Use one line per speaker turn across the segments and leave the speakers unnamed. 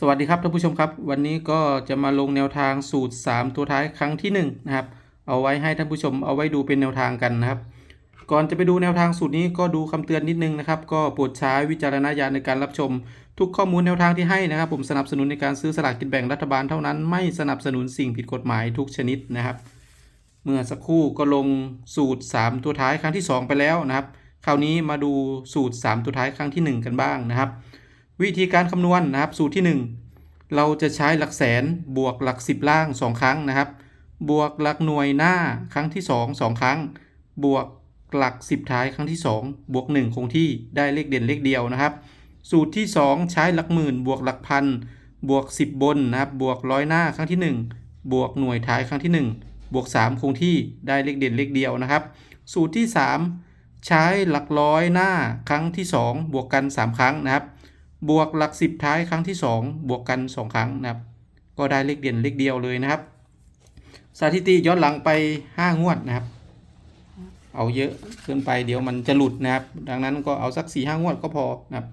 สวัสดีครับท่านผู้ชมครับ วันนี้ก็จะมาลงแนวทางสูตร 3 ตัวท้ายครั้งที่1นะครับเอาไว้ให้ท่านผู้ชมเอาไว้ดูเป็นแนวทางกันนะครับ ก่อนจะไปดูแนวทางสูตรนี้ก็ดูคำเตือนนิดนึงนะครับ ก็โปรดใช้วิจารณญาณในการรับชม ทุกข้อมูลแนวทางที่ให้นะครับ ผมสนับสนุนในการซื้อสลากกินแบ่งรัฐบาลเท่านั้นไม่สนับสนุนสิ่งผิดกฎหมายทุกชนิดนะครับ เมื่อสักครู่ก็ลงสูตร 3 ตัวท้ายครั้งที่ 2 ไปแล้วนะครับ คราวนี้มาดูสูตร 3 ตัวท้ายครั้งที่ 1 กันบ้างนะครับ วิธีการคำนวณนะครับสูตรที่ 1 เราจะใช้หลักแสนบวกหลัก 10 ล่าง 2 ครั้งนะครับ บวกหลักหน่วยหน้าครั้งที่ 2 2 ครั้ง บวกหลัก 10 ท้ายครั้งที่ 2 บวก 1 คงที่ได้เลขเด่นเลขเดียวนะครับ สูตรที่ 2 ใช้หลักหมื่น บวกหลักพันบวก 10 บนนะครับ บวกร้อยหน้าครั้งที่ 1 บวกหน่วยท้ายครั้งที่ 1 บวก 3 คงที่ได้เลขเด่นเลขเดียวนะครับ สูตรที่ 3 ใช้หลักร้อยหน้าครั้งที่ 2 บวกกัน 3 ครั้งนะครับ บวกหลัก 10 ท้ายครั้งที่ 2 บวกกัน 2 ครั้งนะครับ ก็ได้เลขเด่นเลขเดียวเลยนะครับ สถิติย้อนหลังไป 5 งวดนะครับ เอาเยอะเกินไปเดี๋ยวมันจะหลุดนะครับ ดังนั้นก็เอาสัก 4 5 งวดก็พอนะครับ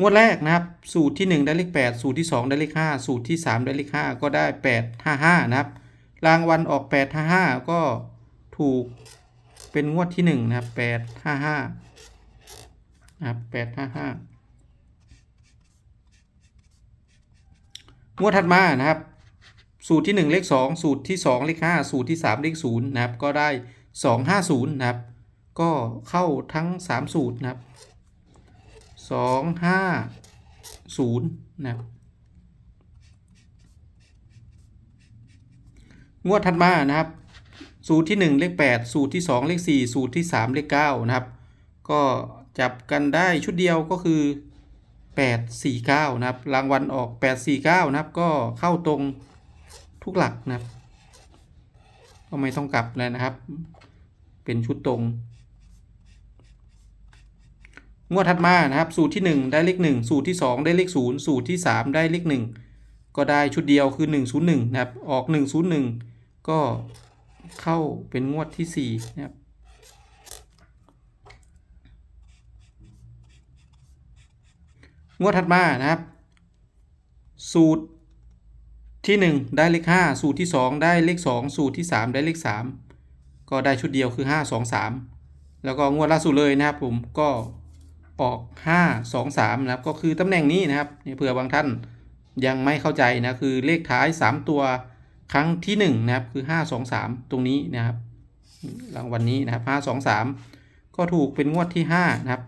งวดแรกนะครับ สูตรที่ 1 ได้เลข 8 สูตรที่ 2 ได้เลข 5 สูตรที่ 3 ได้เลข 5 ก็ได้ 8 5 5 นะครับ รางวัลออก 8 5 5 ก็ถูกเป็นงวดที่ 1 นะครับ 8 5 5 นะครับ 8 5 5 งวดถัดมานะครับ สูตรที่ 1 เลข 2 สูตรที่ 2 เลข 5 สูตรที่ 3 เลข0นะครับ ก็ได้ 250 นะครับ ก็เข้าทั้ง 3 สูตรนะครับ 250 นะครับงวดถัดมานะครับ สูตรที่ 1 เลข 8 สูตรที่ 2 เลข 4 สูตรที่ 3 เลข9นะครับ ก็จับกันได้ชุดเดียวก็คือ 849 นะครับ รางวัลออก 849 นะครับ ก็เข้าตรงทุกหลักนะครับ ก็ไม่ต้องกลับเลยนะครับ เป็นชุดตรง งวดถัดมานะครับ สูตรที่ 1 ได้เลข1 สูตรที่ 2 ได้เลข0สูตรที่ 3 ได้เลข1 ก็ได้ชุดเดียวคือ 101 นะครับ ออก 101 ก็เข้าเป็นงวดที่ 4 นะครับ งวดถัดมานะครับ สูตรที่ 1 ได้เลข 5 สูตรที่ 2 ได้เลข 2 สูตรที่ 3 ได้เลข 3 ก็ได้ชุดเดียวคือ 5 2 3 แล้วก็งวดล่าสุดเลยนะครับผมก็ออก 5 2 3 นะครับ ก็คือตำแหน่งนี้นะครับเผื่อบางท่านยังไม่เข้าใจนะคือเลขท้าย 3 ตัวครั้งที่ 1 นะครับคือ 5 2 3 ตรงนี้นะครับรางวัลนนี้นะครับ 5 2 3 ก็ถูกเป็นงวดที่ 5 นะครับ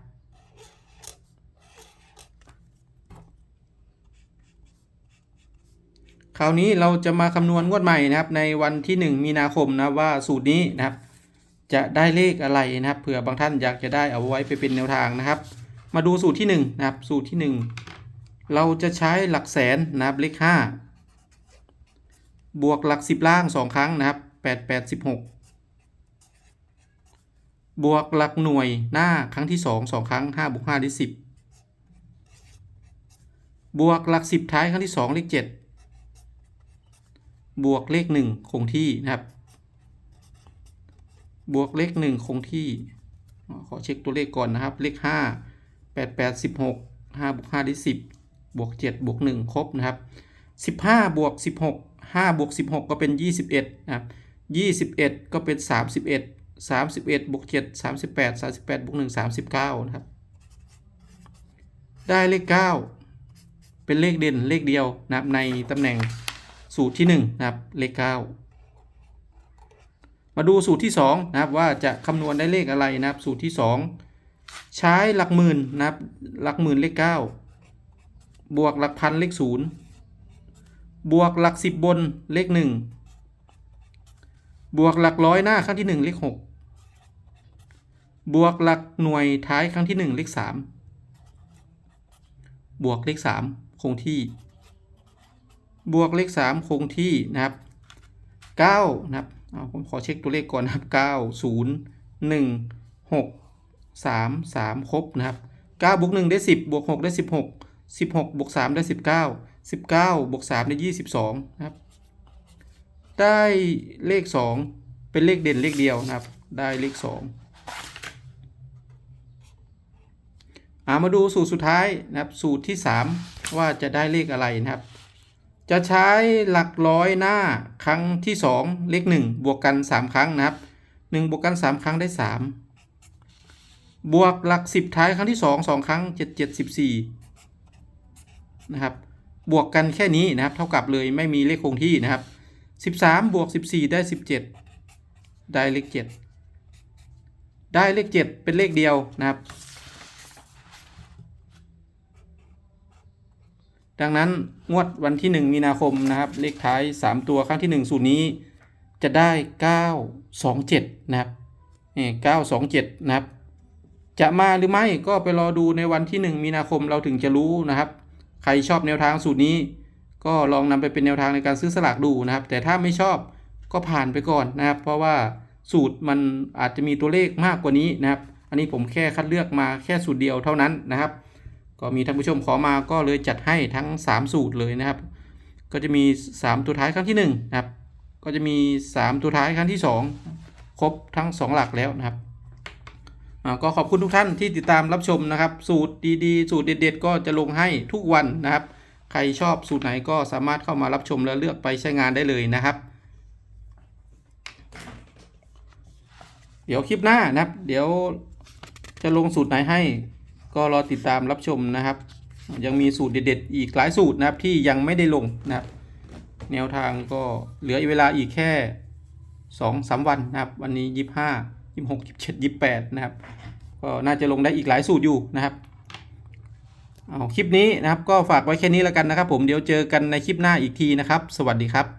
คราวนี้เราจะมาคำนวณงวดใหม่นะครับในวันที่ 1 มีนาคมนะว่าสูตรนี้นะครับ จะได้เลขอะไรนะครับเผื่อบางท่านอยากจะได้เอาไว้ไปเป็นแนวทางนะครับ มาดูสูตรที่1นะครับสูตรที่ 1 เราจะใช้หลักแสนนะครับเลข5บวกหลัก 10 ล่าง 2 ครั้งนะครับ8 8 16 บวกหลักหน่วยหน้าครั้งที่ 2 2 ครั้ง5บวก5ได้10 บวกหลัก 10 ท้ายครั้งที่ 2 เลข7 บวกเลข1คงที่นะครับ บวกเลข1คงที่ ขอเช็คตัวเลขก่อนนะครับ เลข5 8 8 16 5บวก5ได้10บวก7บวก1ครบนะครับ15บวก16 5บวก16ก็เป็น21นะครับ21ก็เป็น31 31บวก7 38 38บวก1 39นะครับ ได้เลข9เป็นเลขเด่นเลขเดียวนะครับในตำแหน่ง สูตรที่1นะครับเลข 9 มาดูสูตรที่2นะครับว่าจะคำนวณได้เลขอะไรนะครับ สูตรที่ 2 ใช้หลักหมื่นนะครับหลักหมื่นเลข 9 บวกหลักพันเลข 0 บวกหลัก 10 บนเลข 1 บวกหลักร้อยหน้าครั้งที่ 1 เลข 6 บวกหลักหน่วยท้ายครั้งที่ 1 เลข 3 บวกเลข 3 คงที่ บวกเลข 3 คงที่นะครับ9นะครับเอาผมขอเช็คตัวเลขก่อนนะครับ 9 0 1 6 3 3 ครบนะครับ9บวก1ได้ 10 บวก 6 ได้ 16 16บวก3ได้ 19 19บวก3ได้ 22นะครับ ได้เลข 2 เป็นเลขเด่นเลขเดียวนะครับ ได้เลข 2อ่ามาดูสูตรสุดท้ายนะครับ สูตรที่ 3 ว่าจะได้เลขอะไรนะครับ จะใช้หลักร้อยหน้าครั้งที่สองเลขหนึ่งบวกกันสามครั้งนะครับหนึ่งบวกกันสามครั้งได้สามบวกหลักสิบท้ายครั้งที่สองสองครั้งเจ็ดเจ็ดสิบสี่นะครับบวกกันแค่นี้นะครับ เท่ากับเลยไม่มีเลขคงที่นะครับสิบสามบวกสิบสี่ได้สิบเจ็ดได้เลขเจ็ดได้เลขเจ็ดเป็นเลขเดียวนะครับ ดังนั้นงวดวันที่ 1 มีนาคมนะครับเลขท้าย 3 ตัวครั้งที่ 1 สูตรนี้จะได้ 927 นะครับนี่927 นะครับ จะมาหรือไม่ก็ไปรอดูในวันที่ 1 มีนาคมเราถึงจะรู้นะครับ ใครชอบแนวทางสูตรนี้ ก็ลองนำไปเป็นแนวทางในการซื้อสลากดูนะครับ แต่ถ้าไม่ชอบก็ผ่านไปก่อนนะครับ เพราะว่าสูตรมันอาจจะมีตัวเลขมากกว่านี้นะครับ อันนี้ผมแค่คัดเลือกมาแค่สูตรเดียวเท่านั้นนะครับ ก็มีท่านผู้ชมขอมาก็เลยจัดให้ทั้ง 3 สูตรเลยนะครับ ก็จะมี 3 ตัวท้ายครั้งที่1นะครับ ก็จะมี 3 ตัวท้ายครั้งที่ 2 ครบทั้ง 2 หลักแล้วนะครับก็ขอบคุณทุกท่านที่ติดตามรับชมนะครับ สูตรดีๆ สูตรเด็ดๆ ก็จะลงให้ทุกวันนะครับ ใครชอบสูตรไหนก็สามารถเข้ามารับชมและเลือกไปใช้งานได้เลยนะครับ เดี๋ยวคลิปหน้านะครับ เดี๋ยวจะลงสูตรไหนให้ ก็รอติดตามรับชมนะครับ ยังมีสูตรเด็ดๆ อีกหลายสูตรนะครับที่ยังไม่ได้ลงนะครับ แนวทางก็เหลือเวลาอีกแค่สองสามวันนะครับ วันนี้ยี่ห้ายี่หกยี่เจ็ดยี่แปดนะครับ ก็น่าจะลงได้อีกหลายสูตรอยู่นะครับเอาคลิปนี้นะครับก็ฝากไว้แค่นี้แล้วกันนะครับ ผมเดี๋ยวเจอกันในคลิปหน้าอีกทีนะครับ สวัสดีครับ